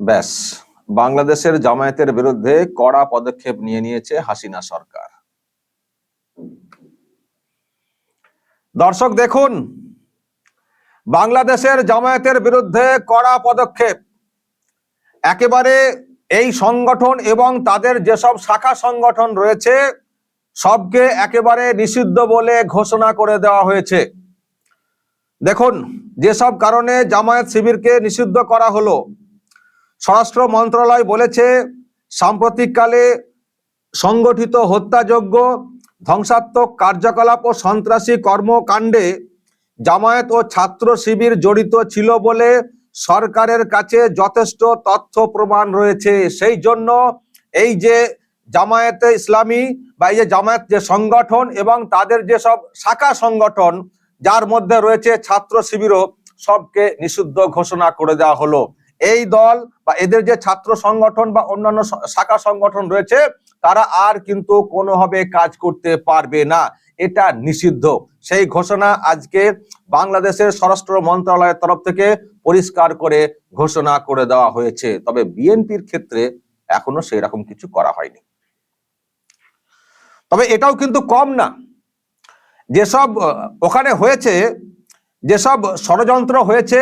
ব্যাস, বাংলাদেশের জামায়াতের বিরুদ্ধে কড়া পদক্ষেপ নিয়ে নিয়েছে হাসিনা সরকার। দর্শক দেখুন, বাংলাদেশের জামায়াতের বিরুদ্ধে কড়া পদক্ষেপ। একেবারে এই সংগঠন এবং তাদের যেসব শাখা সংগঠন রয়েছে, সবকে একেবারে নিষিদ্ধ বলে ঘোষণা করে দেওয়া হয়েছে। দেখুন, যেসব কারণে জামায়াত শিবিরকে নিষিদ্ধ করা হলো স্বরাষ্ট্র মন্ত্রণালয় বলেছে, সাম্প্রতিককালে সংগঠিত হত্যাযোগ্য ধ্বংসাত্মক কার্যকলাপ ও সন্ত্রাসী কর্মকাণ্ডে জামায়াত ও ছাত্র শিবির জড়িত ছিল বলে সরকারের কাছে যথেষ্ট তথ্য প্রমাণ রয়েছে। সেই জন্য এই যে জামায়াতে ইসলামী বা এই যে জামায়াত যে সংগঠন এবং তাদের যে সব শাখা সংগঠন, যার মধ্যে রয়েছে ছাত্র শিবিরও, সবকে নিষিদ্ধ ঘোষণা করে দেওয়া হলো। এই দল বা এদের যে ছাত্র সংগঠন বা অন্যান্য শাখা সংগঠন রয়েছে, তারা আর কিন্তু কোনোভাবে কাজ করতে পারবে না। এটা নিষিদ্ধ। সেই ঘোষণা আজকে বাংলাদেশের স্বরাষ্ট্র মন্ত্রণালয়ের তরফ থেকে পরিষ্কার করে ঘোষণা করে দেওয়া হয়েছে। তবে বিএনপির ক্ষেত্রে এখনও সেই রকম কিছু করা হয়নি। তবে এটাও কিন্তু কম না। যেসব ওখানে হয়েছে, যেসব ষড়যন্ত্র হয়েছে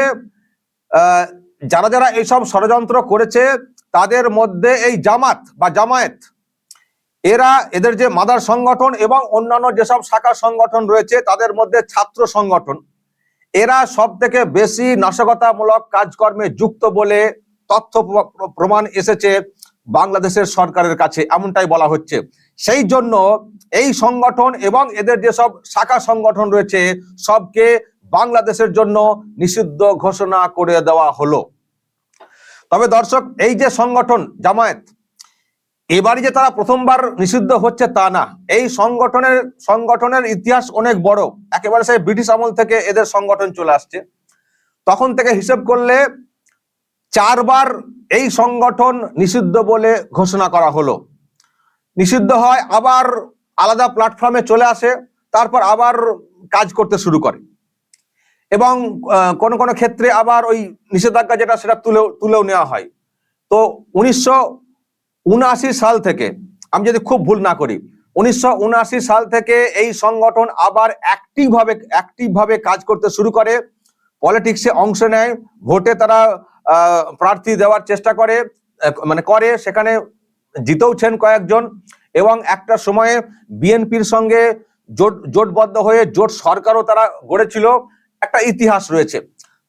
যারা যারা এইসব ষড়যন্ত্র করেছে, তাদের মধ্যে এই জামাত বা জামায়াত, এরা এদের যে মাদার সংগঠন এবং অন্যান্য যেসব শাখা সংগঠন রয়েছে, তাদের মধ্যে ছাত্র সংগঠন, এরা সব থেকে বেশি নাশকতামূলক কাজকর্মে যুক্ত বলে তথ্য প্র- প্র- প্রমাণ এসেছে বাংলাদেশের সরকারের কাছে, এমনটাই বলা হচ্ছে। সেই জন্য এই সংগঠন এবং এদের যেসব শাখা সংগঠন রয়েছে, সবকে বাংলাদেশের জন্য নিষিদ্ধ ঘোষণা করে দেওয়া হলো। তবে দর্শক, এই যে সংগঠন জামায়াত, এবারই যে তারা প্রথমবার নিষিদ্ধ হচ্ছে তা না। এই সংগঠনের সংগঠনের ইতিহাস অনেক বড়। একেবারে সেই ব্রিটিশ আমল থেকে এদের সংগঠন চলে আসছে। তখন থেকে হিসেব করলে চারবার এই সংগঠন নিষিদ্ধ বলে ঘোষণা করা হলো। নিষিদ্ধ হয়, আবার আলাদা প্ল্যাটফর্মে চলে আসে, তারপর আবার কাজ করতে শুরু করে। এবং কোনো কোনো ক্ষেত্রে আবার ওই নিষেধাজ্ঞা যেটা সেটা তুলেও তুলেও নেওয়া হয়। তো উনিশশো উনআশি সাল থেকে, আমি যদি খুব ভুল না করি, উনিশশো উনআশি সাল থেকে এই সংগঠন আবার অ্যাক্টিভ ভাবে অ্যাক্টিভ ভাবে কাজ করতে শুরু করে পলিটিক্সে অংশ নেয়, ভোটে তারা প্রার্থী দেওয়ার চেষ্টা করে মানে করে, সেখানে জিতেওছেন কয়েকজন, এবং একটা সময়ে বিএনপির সঙ্গে জোট, জোটবদ্ধ হয়ে জোট সরকারও তারা গড়েছিল একটা ইতিহাস রয়েছে।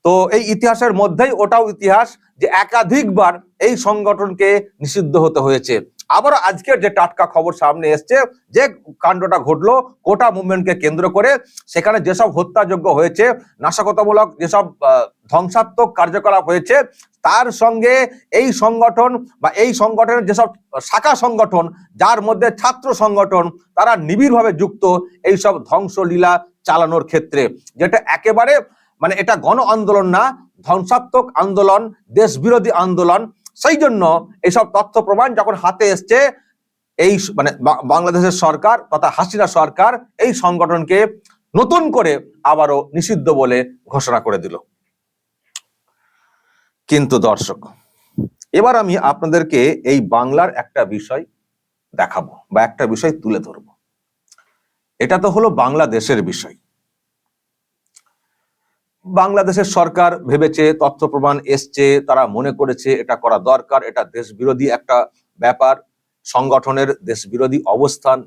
তো এই ইতিহাসের মধ্যেই ওটাও ইতিহাস যে একাধিকবার এই সংগঠনকে নিষিদ্ধ হতে হয়েছে। আবার আজকের যে টাটকা খবর সামনে এসছে, যে কাণ্ডটা ঘটলো কোটা মুভমেন্টকে কেন্দ্র করে, সেখানে যেসব হত্যাযোগ্য হয়েছে, নাশকতামূলক যেসব ধ্বংসাত্মক কার্যকলাপ হয়েছে, তার সঙ্গে এই সংগঠন বা এই সংগঠনের যেসব শাখা সংগঠন, যার মধ্যে ছাত্র সংগঠন, তারা নিবিড়ভাবে যুক্ত এই সব ধ্বংসলীলা চালানোর ক্ষেত্রে, যেটা একেবারে মানে এটা গণ আন্দোলন না, ধ্বংসাত্মক আন্দোলন দেশ বিরোধী আন্দোলন, সেই জন্য এইসব তথ্য প্রমাণ যখন হাতে এসছে, এই মানে বাংলাদেশের সরকার তথা হাসিনা সরকার এই সংগঠনকে নতুন করে আবারও নিষিদ্ধ বলে ঘোষণা করে দিল। কিন্তু দর্শক, এবার আমি আপনাদেরকে এই বাংলার একটা বিষয় দেখাবো বা একটা বিষয় তুলে ধরবো। এটা তো হলো বাংলাদেশের বিষয়। বাংলাদেশের সরকার ভেবেছে, তথ্য প্রমাণ এসছে, তারা মনে করেছে এটা করা দরকার, এটা দেশ বিরোধী একটা ব্যাপার, সংগঠনের দেশ বিরোধী অবস্থান,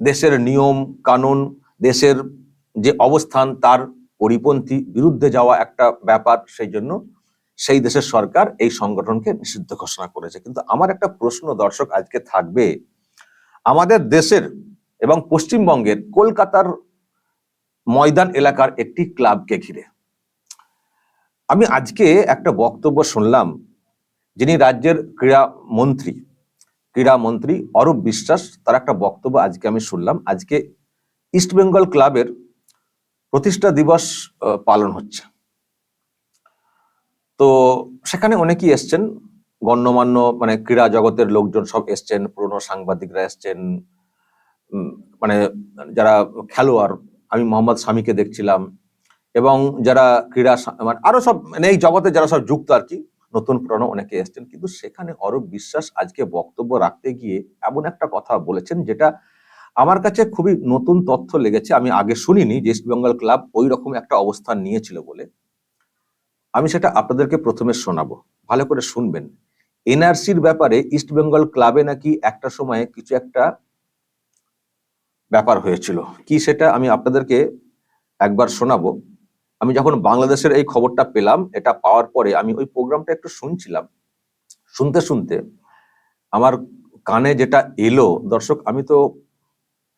দেশের নিয়ম, কানুন, দেশের যে অবস্থান, তার পরিপন্থী বিরুদ্ধে যাওয়া একটা ব্যাপার, সেই জন্য সেই দেশের সরকার এই সংগঠনকে নিষিদ্ধ ঘোষণা করেছে। কিন্তু আমার একটা প্রশ্ন দর্শক আজকে থাকবে, আমাদের দেশের এবং পশ্চিমবঙ্গের কলকাতার ময়দান এলাকার একটি ক্লাবকে ঘিরে। আমি আজকে একটা বক্তব্য শুনলাম, যিনি রাজ্যের ক্রীড়া মন্ত্রী। ক্রীড়া মন্ত্রী অরূপ বিশ্বাস, তার একটা বক্তব্য আজকে আমি শুনলাম। আজকে ইস্ট বেঙ্গল ক্লাবের প্রতিষ্ঠা দিবস পালন হচ্ছে। তো সেখানে অনেকেই এসছেন, গণ্যমান্য মানে ক্রীড়া জগতের লোকজন সব এসছেন, পুরনো সাংবাদিকরা এসছেন মানে যারা খেলোয়াড়, আমি মোহাম্মদ স্বামীকে দেখছিলাম এবং যারা ক্রীড়া মানে আরও সব মানে এই জগতে যারা সব যুক্ত আর কি, নতুন পুরানো অনেকে এসছেন, কিন্তু সেখানে অরূপ বিশ্বাস আজকে বক্তব্য রাখতে গিয়ে এমন একটা কথা বলেছেন যেটা আমার কাছে খুবই নতুন তথ্য লেগেছে, আমি আগে শুনিনি যে ইস্ট বেঙ্গল ক্লাব ওই রকম একটা অবস্থান নিয়েছিল বলে। আমি সেটা আপনাদেরকে প্রথমে শোনাবো, ভালো করে শুনবেন। এনআরসির ব্যাপারে ইস্ট বেঙ্গল ক্লাবে নাকি একটা সময়ে কিছু একটা ব্যাপার হয়েছিল। কি সেটা আমি আপনাদেরকে একবার শোনাবো। আমি যখন বাংলাদেশের এই খবরটা পেলাম, এটা পাওয়ার পরে আমি ওই প্রোগ্রামটা একটু শুনছিলাম। শুনতে শুনতে আমার কানে যেটা এলো, দর্শক, আমি তো,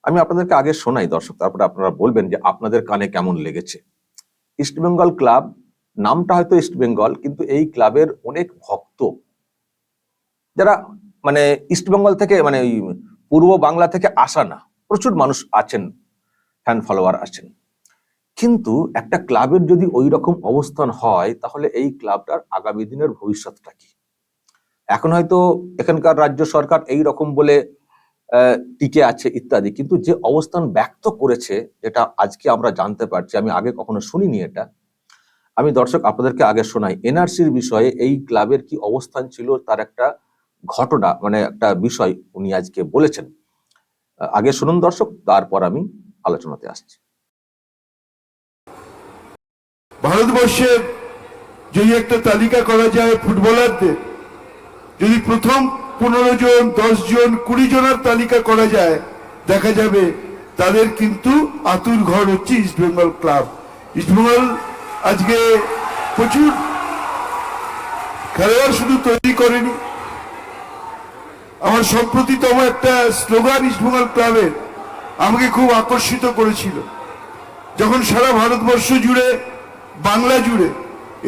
আমি আপনাদেরকে আগে শোনাই দর্শক, তারপরে আপনারা বলবেন যে আপনাদের কানে কেমন লেগেছে। ইস্ট বেঙ্গল ক্লাব, নামটা হয়তো ইস্ট বেঙ্গল, কিন্তু এই ক্লাবের অনেক ভক্ত। যারা মানে ইস্ট বেঙ্গল থেকে মানে পূর্ব বাংলা থেকে আসা না প্রচুর মানুষ আছেন ফ্যান ফলোয়ার আছেন। কিন্তু একটা ক্লাবের যদি ওই রকম অবস্থান হয়, তাহলে এই ক্লাবটার আগামী দিনের ভবিষ্যৎটা কি? এখন হয়তো এখানকার রাজ্য সরকার এই রকম বলে টিকে আছে ইত্যাদি, কিন্তু যে অবস্থান ব্যক্ত করেছে, যেটা আজকে আমরা জানতে পারছি, আমি আগে কখনো শুনিনি এটা। আমি দর্শক আপনাদেরকে আগে শোনাই, এনআরসির বিষয়ে এই ক্লাবের কি অবস্থান ছিল, তার একটা ঘটনা মানে একটা বিষয় উনি আজকে বলেছেন। আগে শুনুন দর্শক, তারপর আমি আলোচনাতে আসছি। ভারতবর্ষের যদি একটা তালিকা করা যায় ফুটবলারদের, যদি প্রথম পনেরো জন, দশ জন, কুড়ি জনের তালিকা করা যায়, দেখা যাবে তাদের কিন্তু আতুর ঘর হচ্ছে ইস্টবেঙ্গল ক্লাব ইস্টবেঙ্গল আজকে প্রচুর খেলোয়াড় শুধু তৈরি করেনি আমার সম্প্রতিতম একটা স্লোগান ইস্টবেঙ্গল ক্লাবের আমাকে খুব আকর্ষিত করেছিল। যখন সারা ভারতবর্ষ জুড়ে, বাংলা জুড়ে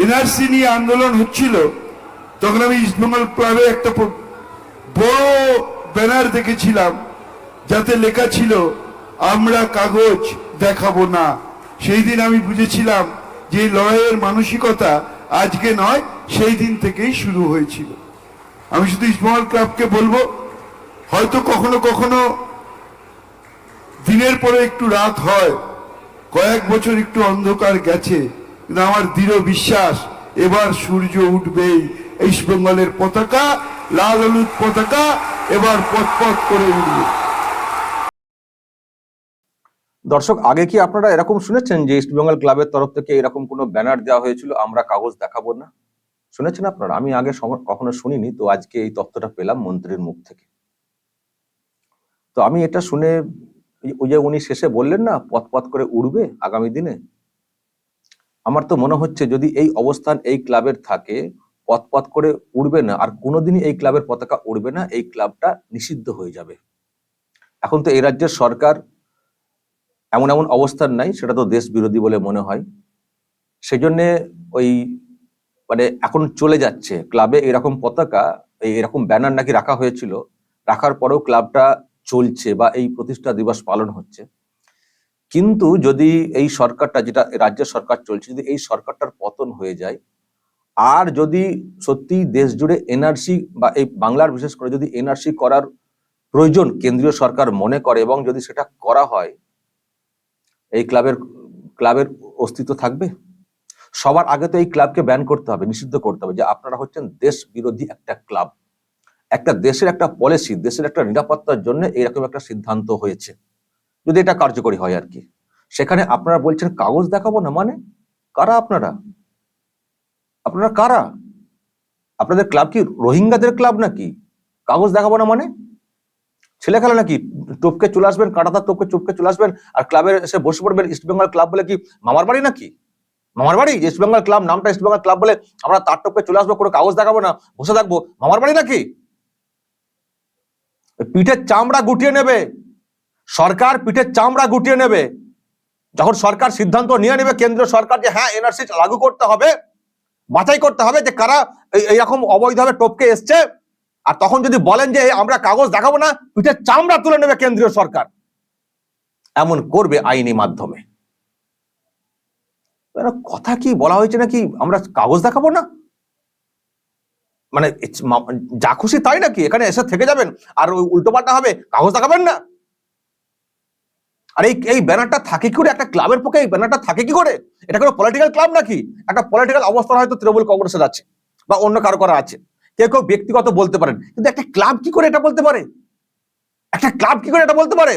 এনআরসি নিয়ে আন্দোলন হচ্ছিল, তখন আমি ইস্টবেঙ্গল ক্লাবে একটা বড় ব্যানার দেখেছিলাম, যাতে লেখা ছিল, আমরা কাগজ দেখাবো না। সেই দিন আমি বুঝেছিলাম যে লড়াইয়ের মানসিকতা আজকে নয়, সেই দিন থেকেই শুরু হয়েছিল। আমি শুধু ইস্টবেঙ্গল ক্লাবকে বলব, হয়তো কখনো কখনো দিনের পরে একটু রাত হয়, কয়েক বছর একটু অন্ধকার গেছে, কিন্তু আমার দৃঢ় বিশ্বাস, এবার সূর্য উঠবেই ইস্ট বেঙ্গলের পতাকা, লাল হলুদ পতাকা, এবার পথ পথ করে উঠবে দর্শক, আগে কি আপনারা এরকম শুনেছেন যে ইস্ট বেঙ্গল ক্লাবের তরফ থেকে এরকম কোনো ব্যানার দেওয়া হয়েছিল? আমরা কাগজ দেখাবো না। শুনেছেন আপনারা? আমি আগে কখনো শুনিনি, তো আজকে এই তথ্যটা পেলাম মন্ত্রীর মুখ থেকে। তো আমি এটা শুনে ওই- যে উনি শেষে বললেন না, পথ পথ করে উড়বে আগামী দিনে? আমার তো মনে হচ্ছে যদি এই অবস্থান এই ক্লাবের থাকে, পথ পথ করে উড়বে না, আর কোনোদিনই এই ক্লাবের পতাকা উড়বে না, এই ক্লাবটা নিষিদ্ধ হয়ে যাবে। এখন তো এই রাজ্যের সরকার এমন এমন অবস্থান নাই, সেটা তো দেশ বিরোধী বলে মনে হয়। সেই জন্য ওই মানে এখন চলে যাচ্ছে। ক্লাবে এরকম পতাকা এরকম ব্যানার নাকি রাখা হয়েছিল, রাখার পরেও ক্লাবটা চলছে বা এই প্রতিষ্ঠা দিবস পালন হচ্ছে। কিন্তু যদি এই সরকারটা, যেটা রাজ্যের সরকার চলছে, যদি এই সরকারটার পতন হয়ে যায়, আর যদি সত্যি দেশ জুড়ে এনআরসি বা এই বাংলার বিশেষ করে যদি এনআরসি করার প্রয়োজন কেন্দ্রীয় সরকার মনে করে এবং যদি সেটা করা হয়, এই ক্লাবের ক্লাবের অস্তিত্ব থাকবে? সবার আগে তো এই ক্লাবকে ব্যান করতে হবে, নিষিদ্ধ করতে হবে যে আপনারা হচ্ছেন দেশ বিরোধী একটা ক্লাব একটা দেশের একটা পলিসি দেশের একটা নিরাপত্তার জন্য এরকম একটা সিদ্ধান্ত হয়েছে। যদি এটা কার্যকরী হয় আর কি। সেখানে আপনারা বলছেন, কাগজ দেখাবো না মানে? কারা আপনারা? আপনারা কারা? আপনাদের ক্লাব কি রোহিঙ্গাদের ক্লাব নাকি? কাগজ দেখাবো না মানে? ছেলে খেলা নাকি? টপকে চলে আসবেন, কাটাতার টপকে চুপকে চলে আসবেন, আর ক্লাবের এসে বসে পড়বেন ইস্ট বেঙ্গল ক্লাব বলে কি মামার বাড়ি নাকি? মামার বাড়ি? ইস্ট বেঙ্গল ক্লাব নামটা ইস্ট বেঙ্গল ক্লাব বলে আমরা তার টপকে চলে আসব, কোনো কাগজ দেখাবো না, বসে থাকব। মামার বাড়ি নাকি? পিঠের চামড়া গুটিয়ে নেবে। সরকার পিঠের চামড়া গুটিয়ে নেবে। যখন সরকার সিদ্ধান্ত নিয়ে নেবে কেন্দ্রীয় সরকার যে হ্যাঁ এনআরসি লাগু করতে হবে, বাছাই করতে হবে যে কারা এই- এইরকম অবৈধভাবে টপকে এসছে। আর তখন যদি বলেন যে আমরা কাগজ দেখাবো না, পিঠের চামড়া তুলে নেবে কেন্দ্রীয় সরকার। এমন করবে আইনি মাধ্যমে। কথা কি বলা হয়েছে নাকি? আমরা কাগজ দেখাবো না? মানে যা খুশি তাই নাকি? এখানে এসে থেকে যাবেন। আর ওই উল্টোপাল্টা হবে, কাগজ দেখাবেন না? আর এই এই ব্যানারটা থাকে কি করে? একটা ক্লাবের পক্ষে এই ব্যানারটা থাকে কি করে? এটা কোনো পলিটিক্যাল ক্লাব নাকি? একটা পলিটিক্যাল অবস্থান হয়তো তৃণমূল কংগ্রেসের আছে, বা অন্য কারও করা আছে। কেউ কেউ ব্যক্তিগত বলতে পারেন। কিন্তু একটা ক্লাব কি করে এটা বলতে পারে? একটা ক্লাব কি করে এটা বলতে পারে?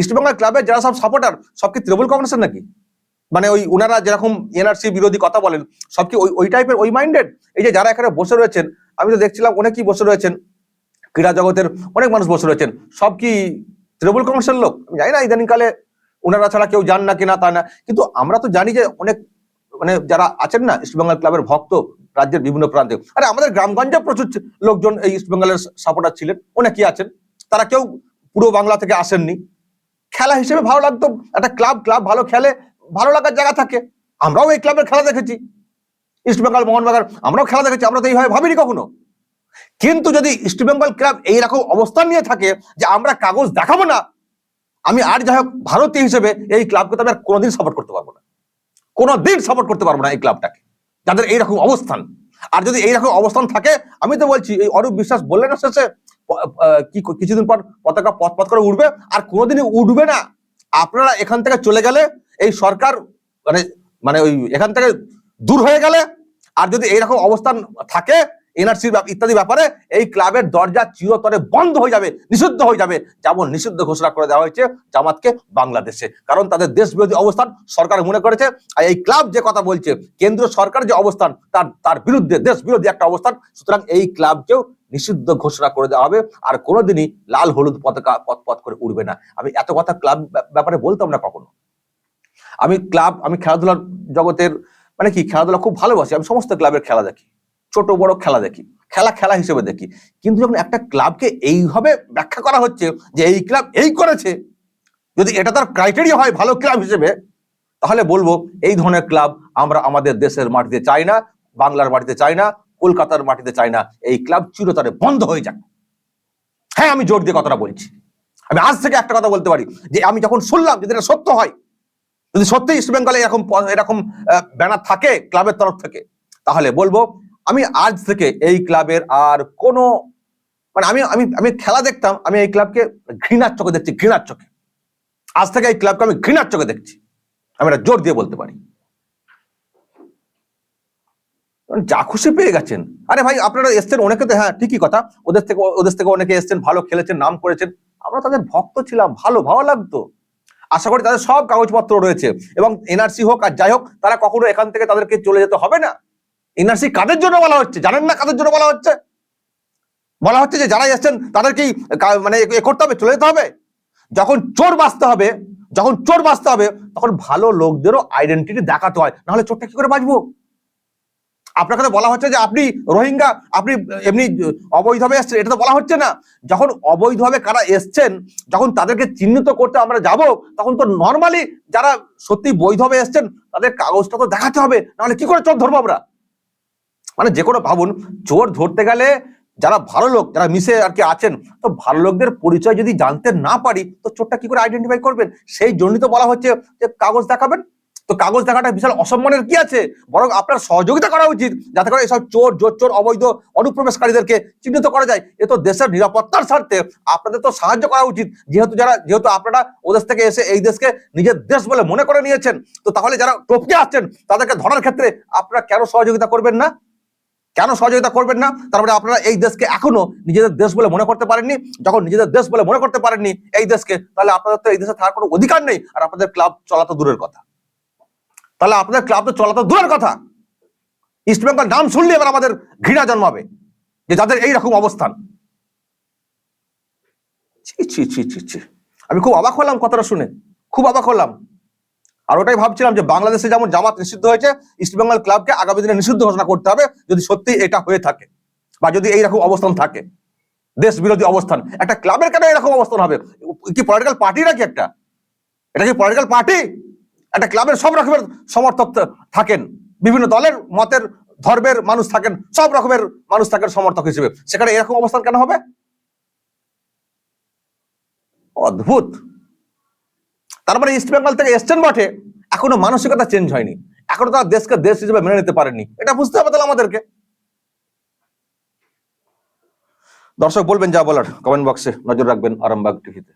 ইস্টবেঙ্গল ক্লাবের যারা সব সাপোর্টার সব কি তৃণমূল কংগ্রেসের নাকি? মানে ওই ওনারা যেরকম এনআরসি বিরোধী কথা বলেন, সব কি ওই ওই টাইপের ওই মাইন্ডেড এই যে যারা এখানে বসে রয়েছেন, আমি তো দেখছিলাম অনেকেই বসে রয়েছেন, ক্রীড়া জগতের অনেক মানুষ বসে রয়েছেন, সব কি তৃণমূল কংগ্রেসের লোক? আমি জানি না, ইদানিংকালে ওনারা ছাড়া কেউ যান না কিনা তা না, কিন্তু আমরা তো জানি যে অনেক মানে যারা আছেন না ইস্টবেঙ্গল ক্লাবের ভক্ত, রাজ্যের বিভিন্ন প্রান্তে, আরে আমাদের গ্রামগঞ্জে প্রচুর লোকজন এই ইস্টবেঙ্গলের সাপোর্টার ছিলেন, অনেকেই আছেন, তারা কেউ পুরো বাংলা থেকে আসেননি, খেলা হিসেবে ভালো লাগতো, একটা ক্লাব ক্লাব ভালো খেলে ভালো লাগার জায়গা থাকে। আমরাও এই ক্লাবের খেলা দেখেছি। ইস্ট ইস্টবেঙ্গল মোহনবাগান, আমরাও খেলা দেখেছি। আমরা তো এইভাবে ভাবিনি কখনো। কিন্তু যদি ইস্টবেঙ্গল ক্লাব এইরকম অবস্থান নিয়ে থাকে যে আমরা কাগজ দেখাবো না, আমি আর যাই হোক ভারতীয় হিসেবে এই ক্লাবকে তো আমি আর কোনোদিন সাপোর্ট করতে পারব না। কোনোদিন সাপোর্ট করতে পারব না এই ক্লাবটাকে যাদের এইরকম অবস্থান। আর যদি এইরকম অবস্থান থাকে, আমি তো বলছি, এই অরূপ বিশ্বাস বললেন না শেষে কি, কিছুদিন পর পতাকা পথ পথ করে উঠবে, আর কোনোদিনই উঠবে না। আপনারা এখান থেকে চলে গেলে এই সরকার মানে মানে ওই এখান থেকে দূর হয়ে গেলে আর যদি এইরকম অবস্থান থাকে এনআরসি ইত্যাদি ব্যাপারে, এই ক্লাবের দরজা চিরতরে বন্ধ হয়ে যাবে, নিষিদ্ধ হয়ে যাবে, যেমন নিষিদ্ধ ঘোষণা করে দেওয়া হয়েছে জামাতকে বাংলাদেশে। কারণ তাদের দেশ বিরোধী অবস্থান সরকার মনে করেছে, আর এই ক্লাব যে কথা বলছে, কেন্দ্র সরকার যে অবস্থান, তার তার বিরুদ্ধে দেশ বিরোধী একটা অবস্থান, সুতরাং এই ক্লাবকেও নিষিদ্ধ ঘোষণা করে দেওয়া হবে, আর কোনোদিনই লাল হলুদ পতাকা পথ পথ করে উঠবে না। আমি এত কথা ক্লাব ব্যাপারে বলতাম না কখনো। আমি ক্লাব আমি খেলাধুলার জগতের মানে কি, খেলাধুলা খুব ভালোবাসি, আমি সমস্ত ক্লাবের খেলা দেখি। ছোট, বড় খেলা দেখি, খেলা খেলা হিসেবে দেখি। কিন্তু যখন একটা ক্লাবকে এইভাবে ব্যাখ্যা করা হচ্ছে যে এই ক্লাব এই করেছে, যদি এটা তার ক্রাইটেরিয়া হয় ভালো ক্লাব হিসেবে, তাহলে বলব এই ধরনের ক্লাব আমরা আমাদের দেশের মাটিতে চাই না, বাংলার মাটিতে চাই না, কলকাতার মাটিতে চাই না। এই ক্লাব চিরতরে বন্ধ হয়ে যাক। হ্যাঁ আমি জোর দিয়ে কথাটা বলছি। আমি আজ থেকে একটা কথা বলতে পারি যে আমি যখন শুনলাম যদি এটা সত্য হয় যদি সত্যি ইস্ট বেঙ্গলে এরকম এরকম ব্যানার থাকে ক্লাবের তরফ থেকে, তাহলে বলব, আমি আজ থেকে এই ক্লাবের আর কোনো মানে আমি আমি আমি খেলা দেখতাম, আমি এই ক্লাবকে ঘৃণার চোখে দেখছি, ঘৃণার চোখে। আজ থেকে এই ক্লাবকে আমি ঘৃণার চোখে দেখছি। আমি এটা জোর দিয়ে বলতে পারি। যা খুশি পেয়ে গেছেন। আরে ভাই, আপনারা এসছেন অনেকে তো হ্যাঁ ঠিকই কথা। ওদের থেকে ওদের থেকে অনেকে এসছেন, ভালো খেলেছেন, নাম করেছেন। আমরা তাদের ভক্ত ছিলাম, ভালো ভালো লাগতো। আশা করি তাদের সব কাগজপত্র রয়েছে এবং এনআরসি হোক আর যাই হোক, তারা কখনো এখান থেকে তাদেরকে চলে যেতে হবে না। এনআরসি কাদের জন্য বলা হচ্ছে? জানেন না কাদের জন্য বলা হচ্ছে? বলা হচ্ছে যে যারা এসছেন তাদেরকেই মানে এ করতে হবে, চলে যেতে হবে। যখন চোর বাঁচতে হবে, যখন চোর বাঁচতে হবে, তখন ভালো লোকদেরও আইডেন্টিটি দেখাতে হয়। নাহলে চোরটা কি করে বাঁচবো? আপনাকে তো বলা হচ্ছে যে আপনি রোহিঙ্গা, আপনি এমনি অবৈধভাবে এসছেন, এটা তো বলা হচ্ছে না। যখন অবৈধভাবে কারা এসছেন, যখন তাদেরকে চিহ্নিত করতে আমরা যাব, তখন তো নর্মালি যারা সত্যি বৈধভাবে এসছেন, তাদের কাগজটা তো দেখাতে হবে, নাহলে কি করে চোর ধরবো আমরা? মানে যে কোনো ভাবুন, চোর ধরতে গেলে যারা ভালো লোক, যারা মিশে আর কি আছেন, তো ভালো লোকদের পরিচয় যদি জানতে না পারি, তো চোরটা কি করে আইডেন্টিফাই করবেন? সেই জন্যই তো বলা হচ্ছে যে কাগজ দেখাবেন। তো কাগজ দেখাটা বিশাল অসম্মানের কি আছে? বরং আপনার সহযোগিতা করা উচিত, যাতে করে এসব চোর জোর চোর অবৈধ, অনুপ্রবেশকারীদেরকে চিহ্নিত করা যায়। এ তো দেশের নিরাপত্তার স্বার্থে আপনাদের তো সাহায্য করা উচিত। যেহেতু যারা, যেহেতু আপনারা ওদেশ থেকে এসে এই দেশকে নিজের দেশ বলে মনে করে নিয়েছেন, তো তাহলে যারা টপকে আসছেন তাদেরকে ধরার ক্ষেত্রে আপনারা কেন সহযোগিতা করবেন না? কেন সহযোগিতা করবেন না? তারপরে আপনারা এই দেশকে এখনও নিজেদের দেশ বলে মনে করতে পারেননি। যখন নিজেদের দেশ বলে মনে করতে পারেননি এই দেশকে, তাহলে আপনাদের তো এই দেশে থাকার কোনো অধিকার নেই। আর আপনাদের ক্লাব চলা তো দূরের কথা। তাহলে আপনাদের ক্লাব তো চলা তো দূরের কথা। ইস্ট বেঙ্গল নাম শুনলে এবার আমাদের ঘৃণা জন্মাবে যে যাদের এইরকম অবস্থান। ছি ছি ছি ছি ছি। আমি খুব অবাক হলাম কথাটা শুনে। খুব অবাক হলাম। আর ওটাই ভাবছিলাম যে বাংলাদেশে যেমন জামাত নিষিদ্ধ হয়েছে ইস্টবেঙ্গল ক্লাবকে আগামী দিনে নিষিদ্ধ ঘোষণা করতে হবে যদি সত্যি এটা হয়ে থাকে বা যদি এইরকম অবস্থান থাকে। দেশ বিরোধী অবস্থান। একটা ক্লাবের কেন এরকম অবস্থান হবে? কি পলিটিক্যাল পার্টি নাকি একটা? এটা কি পলিটিক্যাল পার্টি একটা ক্লাবের সব রকমের সমর্থক থাকেন। বিভিন্ন দলের মতের ধর্মের মানুষ থাকেন, সব রকমের মানুষ থাকেন সমর্থক হিসেবে। সেখানে এরকম অবস্থান কেন হবে? অদ্ভুত। তার মানে ইস্ট বেঙ্গল থেকে এসছেন বটে, এখনও মানসিকতা চেঞ্জ হয়নি। এখনও তারা দেশকে দেশ হিসেবে মেনে নিতে পারেননি এটা বুঝতে হবে তাহলে আমাদেরকে। দর্শক, বলবেন যা বলার কমেন্ট বক্সে নজর রাখবেন আরামবাগ টিভিতে